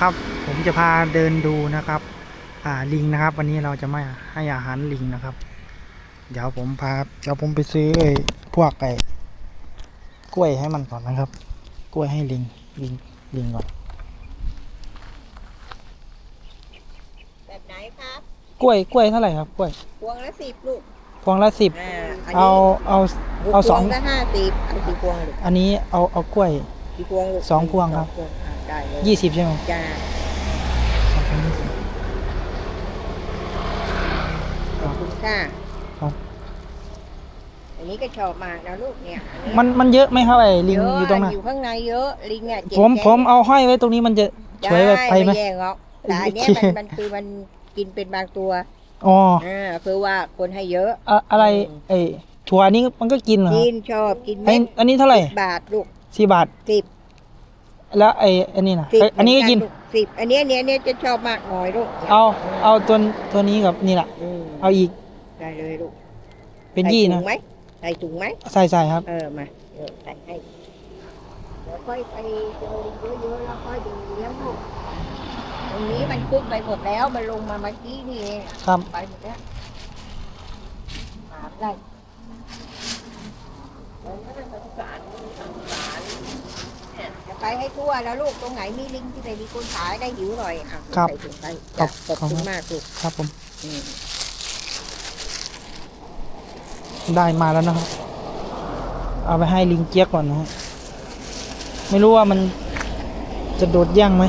ครับ ผมจะพาเดินดูนะครับ อ่าลิงนะครับ วันนี้เราจะไม่ให้อาหารลิงนะครับ เดี๋ยวผมพาเดี๋ยวผมไปซื้อไอ้พวกไอ้กล้วยให้มันก่อนนะครับ กล้วยให้ลิงลิงลิงก่อนแบบไหนครับกล้วยกล้วยเท่าไหร่ครับกล้วยพวงละสิบลูกพวงละสิบอ่าอันเอานี้เอาลูกเอาสองพวงละห้าสิบเอากี่พวงลูกอันนี้เอาเอากล้วย กี่พวงลูกสองพวงครับ สอพวงอ่า ได้เลยยี่สิบใช่ไหมจ้าสองพวงยี่สิบขอบคุณค่ะครับ อันนี้ก็ชอบมากนะลูกเนี่ยอันนี้มันมันเยอะไหมครับไอ้ลิงเยอะอยู่ตรงนั้นอยู่ข้างในเยอะลิงเนี่ยเจ็ดผมแสนผมเอาห้อยไว้ตรงนี้มันจะสวยแบบไปไหมด้แย่งหรอกแต่อันเนี้ยโอเคมันมันคือมันกินเป็นบางตัวอ๋ออ่าคือว่าคนให้เยอะ อะอะไรอืมไอ้ถั่วนี้มันก็กินเหรอกินชอบกินไอ้เม็ดอันนี้เท่าไหร่ บาทลูกสี่บาทสิบ แล้วไอ้อันนี้นะสิบไอ้อันนี้ก็กินเหมืลูสิบอันเนี้ยเนี้ยเนี้ยจะชอบมากหน่อยลูกเอาเอาตัวตัวนี้กับนี่แหละอืมเอาอีกได้เลยลูกเป็นยี่นะใส่ถุงไหมใส่ถุงไหมใส่ใส่ครับ เออมาเดี๋ยวใส่ให้เดี๋ยวค่อยไปเจอลิงเยอะๆแล้วค่อยดูเลี้ยงลูกตรงนี้มันขึ้นไปหมดแล้วมันลงมาเมื่อกี้นี่เองครับไปหมดแล้วหาได้เออน่าสงสารสงสาร เนี่ยจะไปให้ทั่วแล้วลูกตรงไหนมีลิงที่ไหนมีคนขายได้หิวหน่อยอะครับใส่ถุงไปครัจ้ะบขอบขอบคุคุณณมากลูกครับผม อืมได้มาแล้วนะครับ เอาไปให้ลิงเจี๊ยกก่อนนะฮะ ไม่รู้ว่ามันจะโดดแย่งไหม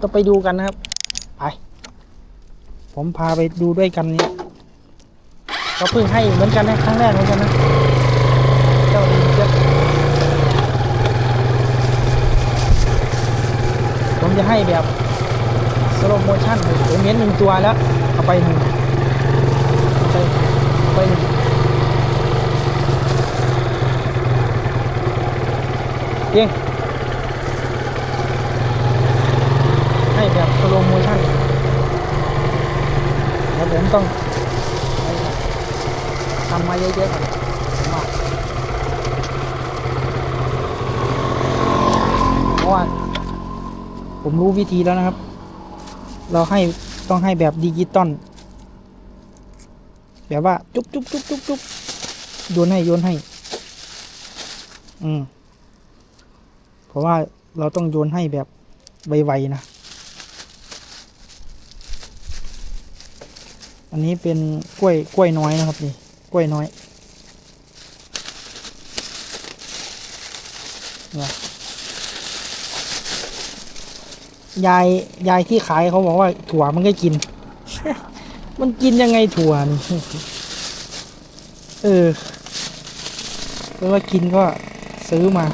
ต้องไปดูกันนะครับ ไป ผมพาไปดูด้วยกันเนี่ยก็เพิ่งให้เหมือนกันนะครั้งแรกเหมือนกันนะ เจ้าลิงเจี๊ยกผมจะให้แบบสโลโมชั่นผมเห็นหนึ่งตัวแล้วเอาไปหนึ่งเอาไปเอาไปหนึ่งเองให้แบบสโลโมชั่นแล้วผมต้องทำมาเยอะๆก่อนผมว่าเพราะว่า ผมรู้วิธีแล้วนะครับ เราให้ต้องให้แบบดิจิตอลแบบว่าจุ๊บจุ๊บจุ๊บจุ๊บจุ๊บโยนให้โยนให้ อืมเพราะว่าเราต้องโยนให้แบบไวๆนะ อันนี้เป็นกล้วยกล้วยน้อยนะครับนี่กล้วยน้อยเนี่ย ยายยายที่ขายเขาบอกว่าถั่วมันก็กิน มันกินยังไงถั่วนี่เออเพราะว่ากินก็ซื้อมา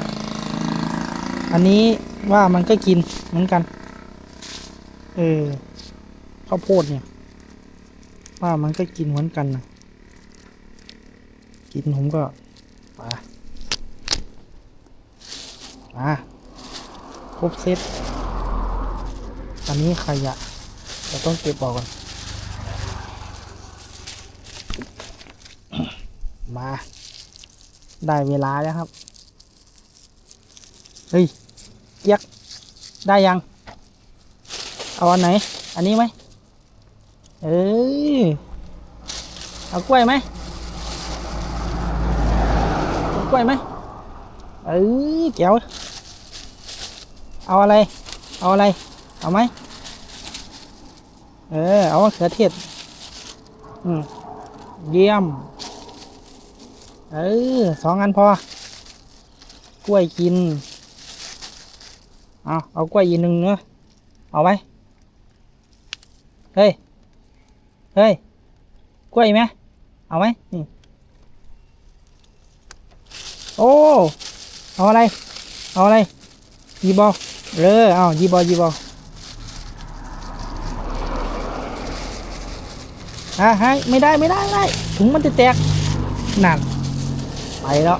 อันนี้ว่ามันก็กินเหมือนกัน เออข้าวโพดเนี่ย ว่ามันก็กินเหมือนกันนะกินผมก็มามาครบเซต อันนี้ขยะเราต้องเก็บออกก่อน มา ได้เวลาแล้วครับ เฮ้ยเจี๊ยกได้ยัง เอาอันไหน อันนี้ไหมเอ้ยเอากล้วยไหมกล้วยไหมเอ้ยแก้วเอาอะไร เอาอะไร เอาไหมเออ เอามะเขือเทศ อืม เยี่ยม เออ สองอันพอ กล้วยกิน เอาเอากล้วยอีกหนึ่งเนื้อะเอาไว้เฮ้ย เฮ้ย กล้วยไหมเอาไหมนี่โอ้ เอาอะไร เอาอะไรยีบอเออ เอายีบอยีบอ ลฮะฮะไม่ได้ไม่ได้ไม่ได้ถุงมันจะแตกนั่นไปแล้ว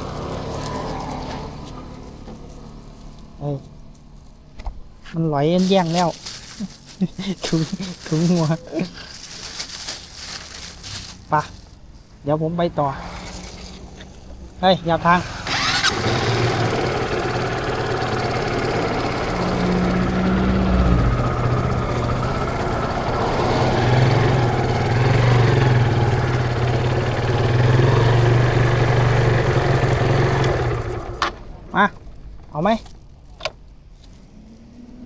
เอ้ยมันไหลแย่งแล้วถุงถุงหัวปะเดี๋ยวผมไปต่อ เฮ้ยอย่าทาง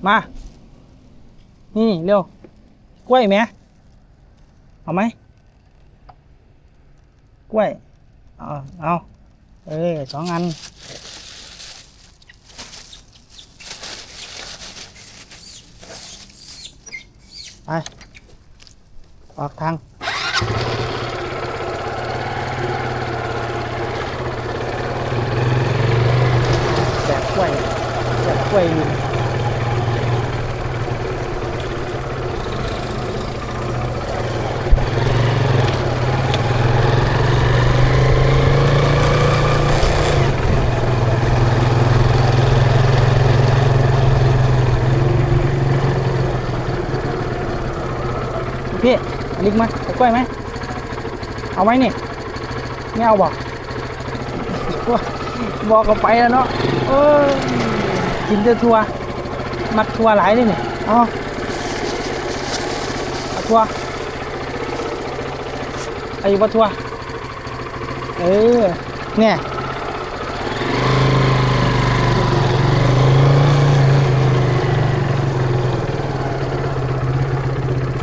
มา นี่เร็ว กล้วยไหมเอาไหม กล้วย เอาเอาเออสองอัน ไป ออกทางแจกกล้วยแจกกล้วยลิง พี่เอาลิงมเอากล้วยไหม เอาไหมนี่ ไม่เอาบอกบอกก็ไปแล้วเนาะเออกินแต่ทัว มัดทัวหลายเลยเนี่ยเอาเอาทัวไอ้ว่าทัว เออ เนี่ย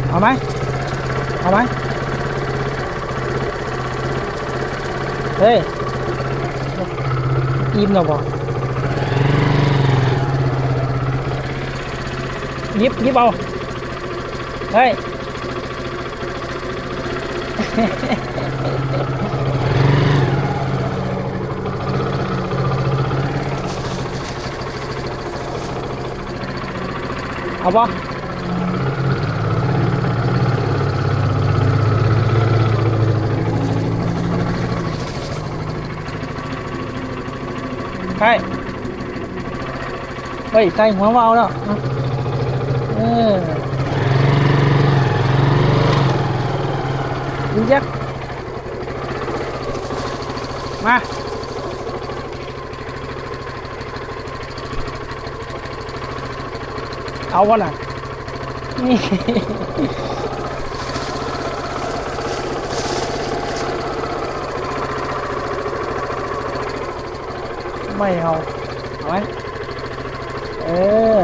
เอาไหมเอาไหมเฮ้ย อิ่มแล้วบ่หยิบหยิบเอา เฮ้ย เอาบ่ ใช่เฮ้ยใส่หัววาวแล้วเอาเออยิงยักษ์มาเอาวะน่ะนี่ ไม่เอาเอาไหมเออ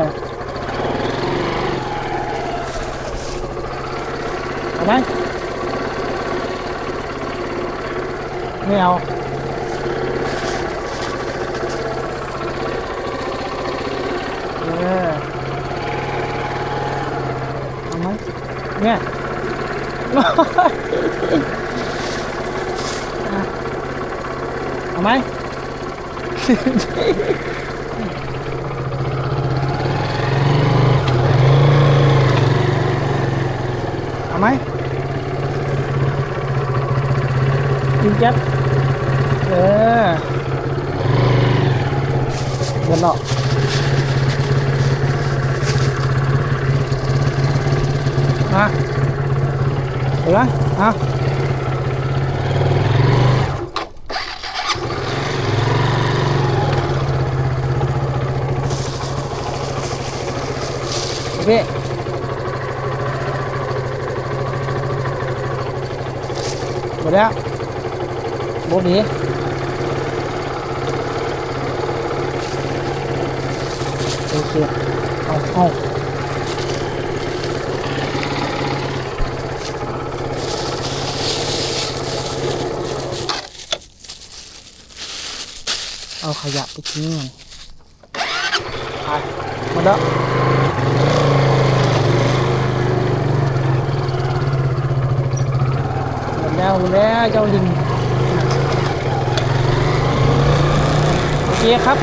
เอาไหมไม่เอาเออเอาไหมเนี่ยอะเอาไหม เอาไหมยิงแจ๊บเออเงินหรอกมาเดี๋ยวนะเอา พี่หมดแล้วโบหนีโอเคเอาเอาเอาขยะไปทิ้งมันไปหมดแล้ว หมดแล้วแล้วเจ้าลิงโอเคครับ